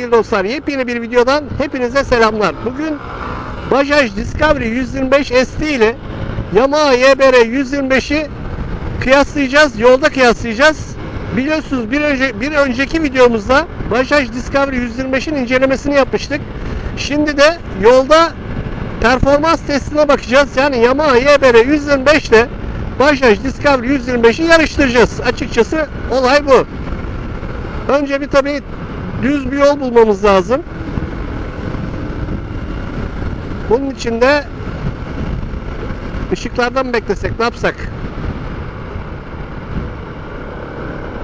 sevgili dostlar. Yepyeni bir videodan hepinize selamlar. Bugün Bajaj Discovery 125 ST ile Yamaha YBR 125'i kıyaslayacağız. Yolda kıyaslayacağız. Biliyorsunuz bir, önce, bir önceki videomuzda Bajaj Discovery 125'in incelemesini yapmıştık. Şimdi de yolda performans testine bakacağız. Yani Yamaha YBR 125 ile Bajaj Discovery 125'i yarıştıracağız. Açıkçası olay bu. Önce bir tabii düz bir yol bulmamız lazım. Bunun için de ışıklardan beklesek ne yapsak?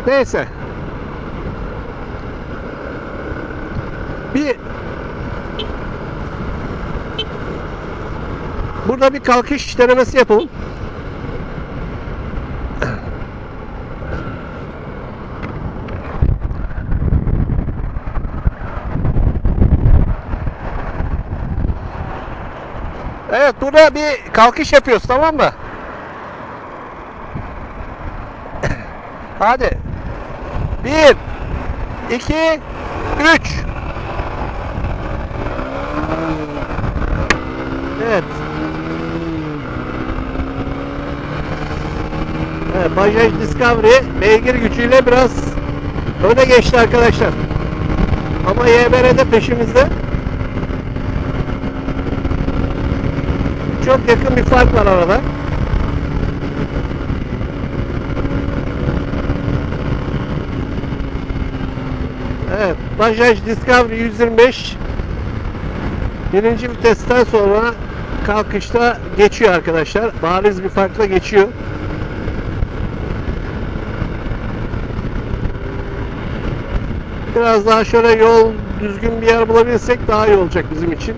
Neyse. Bir Burada bir kalkış denemesi yapalım. Evet burada bir kalkış yapıyoruz tamam mı? Hadi. Bir, iki, üç. Evet. Evet, Bajaj Discovery beygir gücüyle biraz öne geçti arkadaşlar. Ama YBR de peşimizde. Çok yakın bir fark var arada. Evet, Bajaj Discovery 125 birinci vitesten sonra kalkışta geçiyor arkadaşlar. Bariz bir farkla geçiyor. Biraz daha şöyle yol düzgün bir yer bulabilirsek daha iyi olacak bizim için.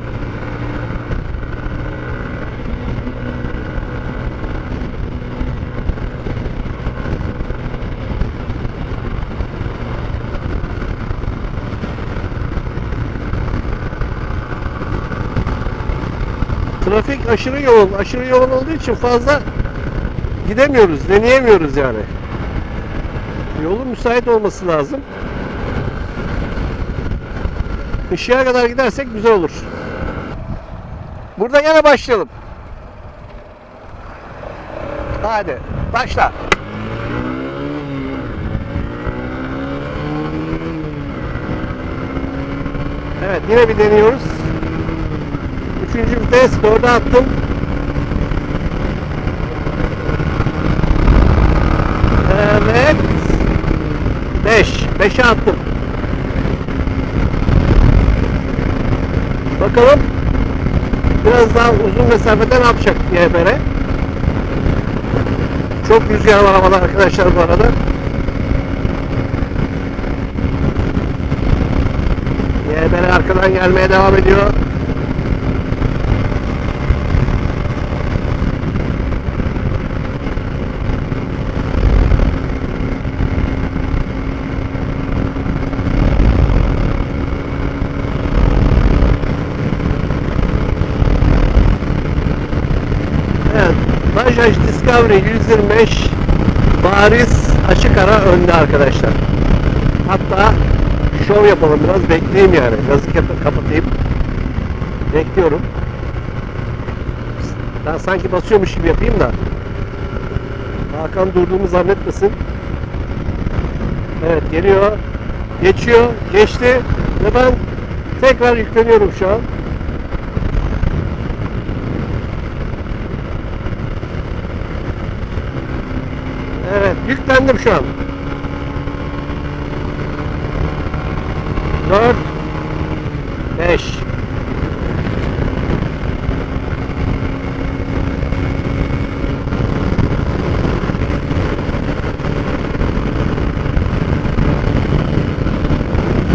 Trafik aşırı yoğun. Aşırı yoğun olduğu için fazla gidemiyoruz, deneyemiyoruz yani. Yolun müsait olması lazım. Işığa kadar gidersek güzel olur. Burada yine başlayalım. Hadi başla. Evet yine bir deniyoruz. Üçüncü vites dörde attım. Evet. Beş. Beşe attım. Bakalım biraz daha uzun mesafede ne yapacak YBR? Çok rüzgar var havada arkadaşlar bu arada. YBR arkadan gelmeye devam ediyor. Evet, Discovery 125 bariz açık ara önde arkadaşlar. Hatta şov yapalım biraz bekleyeyim yani. Gazı kapa- kapatayım. Bekliyorum. Ben sanki basıyormuş gibi yapayım da. Hakan durduğumu zannetmesin. Evet geliyor. Geçiyor. Geçti. Ve ben tekrar yükleniyorum şu an. Evet, yüklendim şu an. 4 5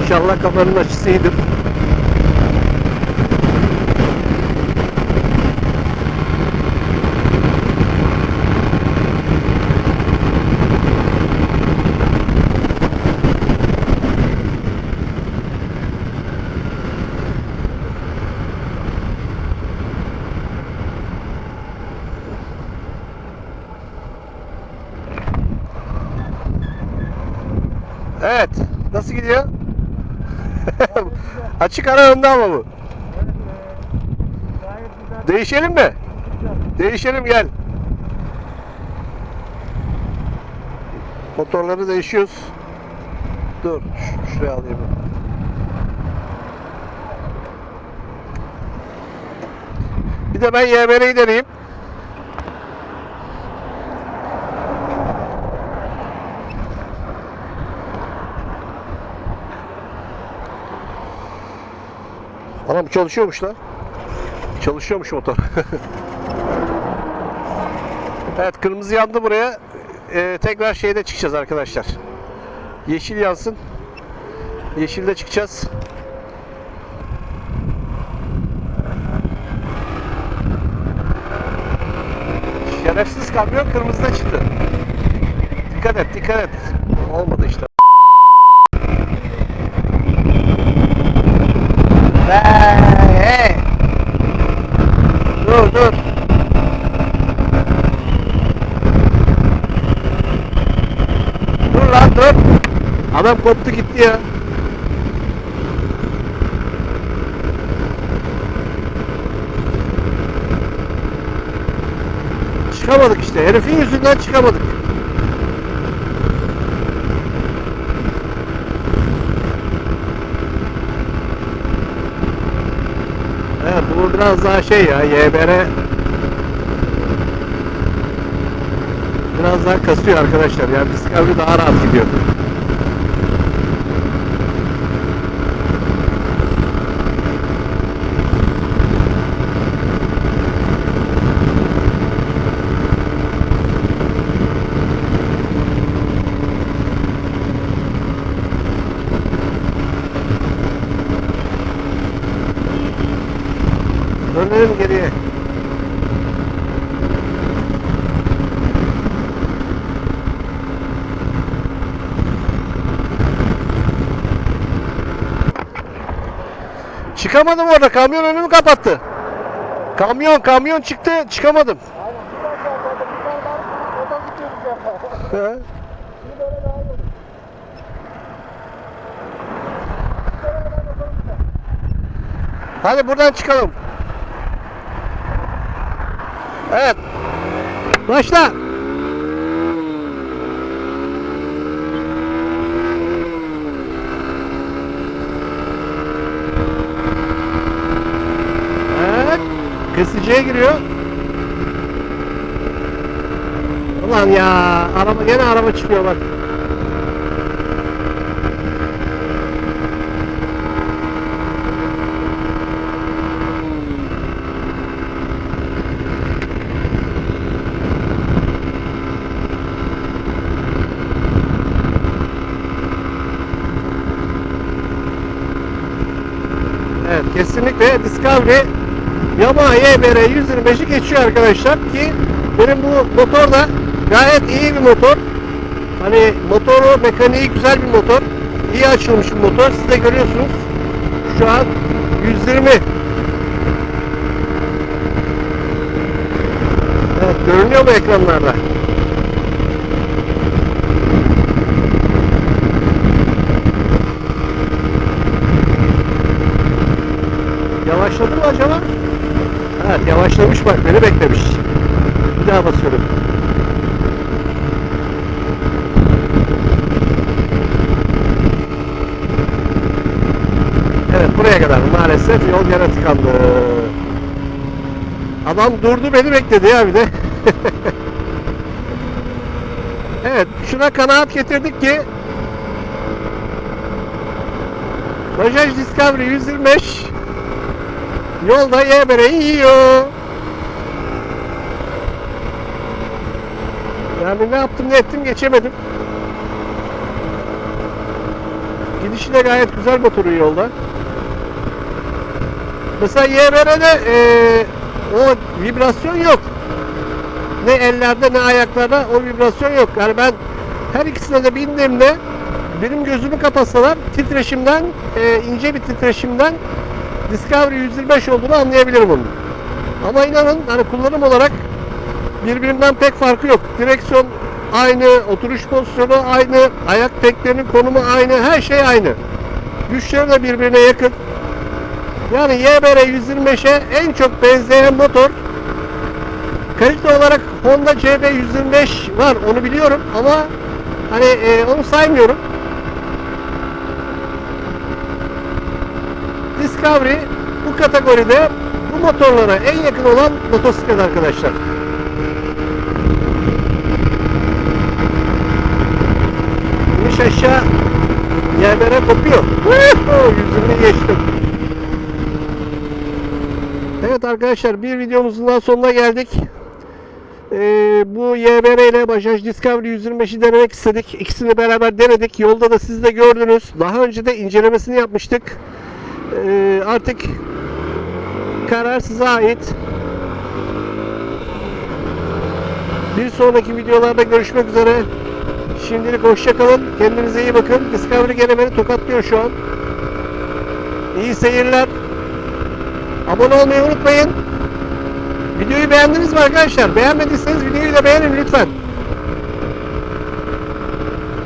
İnşallah kafanın açısı. Evet. Nasıl gidiyor? Açık ara önde ama bu. Değişelim mi? Değişelim gel. Motorları değişiyoruz. Dur şuraya alayım. Bir de ben YMR'yi deneyeyim. Anam çalışıyormuş lan. Çalışıyormuş motor. evet kırmızı yandı buraya. Ee, tekrar şeyde çıkacağız arkadaşlar. Yeşil yansın. Yeşilde çıkacağız. Şerefsiz kamyon kırmızıda çıktı. Dikkat et, dikkat et. Olmadı işte. Hey! Dur dur. Dur. Adam koptu gitti ya. Çıkamadık işte. Herifin yüzünden çıkamadık. Evet bu biraz daha şey ya YBR biraz daha kasıyor arkadaşlar yani Discovery daha rahat gidiyor. Dönelim geriye. Çıkamadım orada. Kamyon önümü kapattı. Kamyon, kamyon çıktı. Çıkamadım. Hadi buradan çıkalım. Evet. Başla. Evet. Kısıcıya giriyor. Ulan ya araba gene araba çıkıyor bak. Evet kesinlikle Discovery Yamaha YBR 125'i geçiyor arkadaşlar ki benim bu motor da gayet iyi bir motor. Hani motoru mekaniği güzel bir motor. İyi açılmış bir motor. Siz de görüyorsunuz. Şu an 120 Evet görünüyor mu ekranlarda? Yavaşladı mı acaba? Evet yavaşlamış bak beni beklemiş. Bir daha basıyorum. Evet buraya kadar maalesef yol gene tıkandı. Adam durdu beni bekledi ya bir de. evet şuna kanaat getirdik ki Bajaj Discovery 125 Yolda YBR'yi yiyor. Yani ne yaptım ne ettim geçemedim. Gidişi de gayet güzel motoru yolda. Mesela YBR'de eee o vibrasyon yok. Ne ellerde ne ayaklarda o vibrasyon yok. Yani ben her ikisine de bindiğimde benim gözümü kapatsalar titreşimden, eee, ince bir titreşimden Discovery 125 olduğunu anlayabilirim onun. Ama inanın hani kullanım olarak birbirinden pek farkı yok. Direksiyon aynı, oturuş pozisyonu aynı, ayak teklerinin konumu aynı, her şey aynı. Güçleri de birbirine yakın. Yani YBR 125'e en çok benzeyen motor kalite olarak Honda CB125 var onu biliyorum ama hani e, onu saymıyorum. Discovery bu kategoride bu motorlara en yakın olan motosiklet arkadaşlar. İniş aşağı yerlere kopuyor. Yüzünü geçtim. Evet arkadaşlar bir videomuzun daha sonuna geldik. Ee, bu YBR ile Bajaj Discovery 125'i denemek istedik. İkisini beraber denedik. Yolda da siz de gördünüz. Daha önce de incelemesini yapmıştık. Ee, artık karar size ait. Bir sonraki videolarda görüşmek üzere. Şimdilik hoşçakalın. Kendinize iyi bakın. Discovery gene beni tokatlıyor şu an. İyi seyirler. Abone olmayı unutmayın. Videoyu beğendiniz mi arkadaşlar? Beğenmediyseniz videoyu da beğenin lütfen.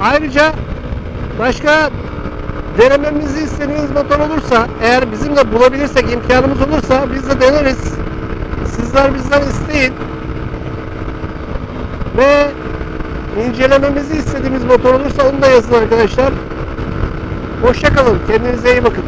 Ayrıca başka denememizi istediğiniz motor olursa eğer bizim de bulabilirsek imkanımız olursa biz de deneriz. Sizler bizden isteyin. Ve incelememizi istediğimiz motor olursa onu da yazın arkadaşlar. Hoşçakalın. Kendinize iyi bakın.